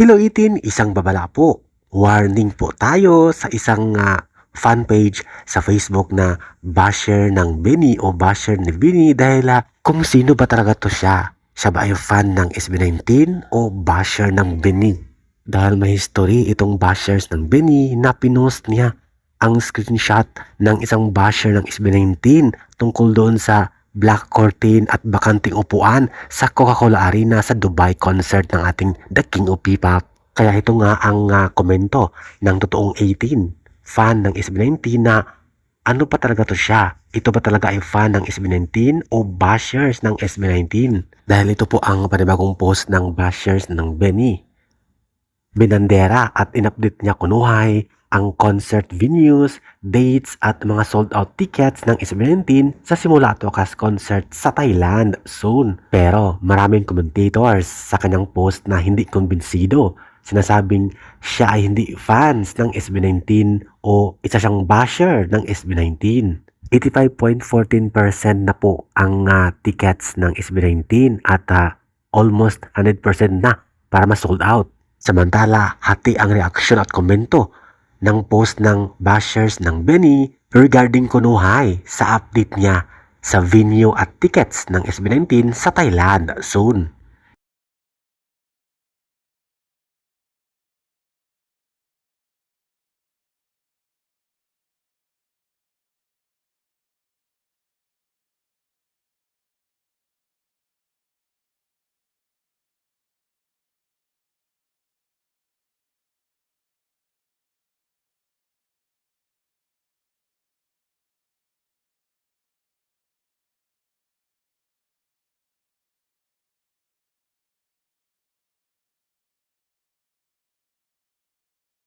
Hello Itin, isang babala po. Warning po tayo sa isang ah, fan page sa Facebook na basher ng Benny o basher ni Benny dahil ah, kung sino ba talaga to siya. Siya ba ay fan ng SB19 o basher ng Benny? Dahil may history itong bashers ng Benny na pinost niya ang screenshot ng isang basher ng SB19 tungkol doon sa black curtain at bakanting upuan sa Coca-Cola Arena sa Dubai concert ng ating The King of P-Pop. Kaya ito nga ang ah, komento ng totoong 18 fan ng SB19 na ano pa talaga to siya? Ito ba talaga ay fan ng SB19 o bashers ng SB19? Dahil ito po ang panibagong post ng bashers ng Benny. Binandera at in-update niya kunuhay ang concert venues, dates at mga sold out tickets ng SB19 sa simula at wakas concert sa Thailand soon. Pero maraming commentators sa kanyang post na hindi kumbinsido. Sinasabing siya ay hindi fans ng SB19 o isa siyang basher ng SB19. 85.14% na po ang ah, tickets ng SB19 at ah, almost 100% na para ma-sold out. Samantala, hati ang reaksyon at komento ng post ng bashers ng Benny regarding kunuhay sa update niya sa venue at tickets ng SB19 sa Thailand soon.